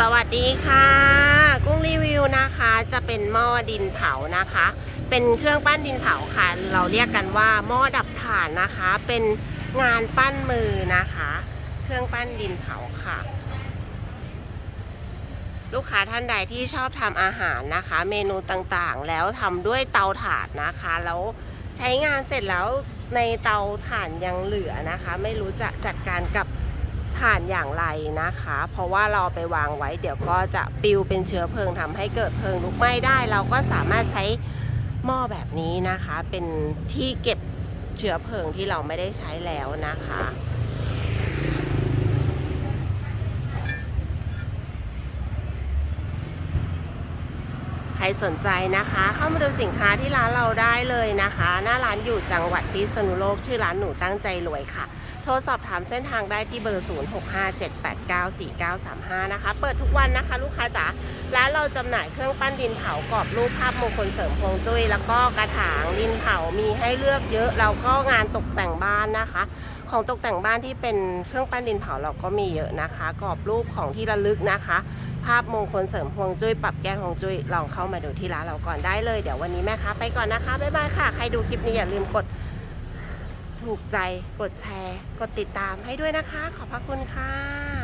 สวัสดีค่ะ กุ้งรีวิวนะคะจะเป็นหม้อดินเผานะคะ เป็นเครื่องปั้นดินเผาค่ะ เราเรียกกันว่าหม้อดับถ่านนะคะ เป็นงานปั้นมือนะคะ เครื่องปั้นดินเผาค่ะ ลูกค้าท่านใดที่ชอบทำอาหารนะคะ เมนูต่างๆ แล้วทำด้วยเตาถ่านนะคะ แล้วใช้งานเสร็จแล้วในเตาถ่านยังเหลือนะคะ ไม่รู้จะจัดการกับ ถ่านอย่างไรนะคะ เพราะว่าเราไปวางไว้เดี๋ยวก็จะปิวเป็นเชื้อเพลิงทำให้เกิดเพลิงลุกไหม้ได้ เราก็สามารถใช้หม้อแบบนี้นะคะ เป็นที่เก็บเชื้อเพลิงที่เราไม่ได้ใช้แล้วนะคะใครสนใจนะคะ เข้ามาดูสินค้าที่ร้านเราได้เลยนะคะ หน้าร้านอยู่จังหวัดพิษณุโลก ชื่อร้านหนูตั้งใจรวยค่ะ โทรสอบถามเส้นทางได้ที่เบอร์ 0657894935 นะคะ เปิดทุกวันนะคะลูกค้าจ๋า ร้านเราจำหน่ายเครื่องปั้นดินเผากรอบรูปภาพมงคลเสริมพวงจุ้ย แล้วก็กระถางดินเผามีให้เลือกเยอะ แล้วก็งานตกแต่งบ้านนะคะ ของตกแต่งบ้านที่เป็นเครื่องปั้นดินเผาเราก็มีเยอะนะคะ กรอบรูปของที่ระลึกนะคะ ภาพมงคลเสริมพวงจุ้ย ปรับแก้ฮวงจุ้ย ลองเข้ามาดูที่ร้านเราก่อนได้เลย เดี๋ยววันนี้แม่ค้าไปก่อนนะคะ บ๊ายบายค่ะ ใครดูคลิปนี้อย่าลืมกด ถูกใจกดแชร์ กดติดตามให้ด้วยนะคะ ขอบพระคุณค่ะ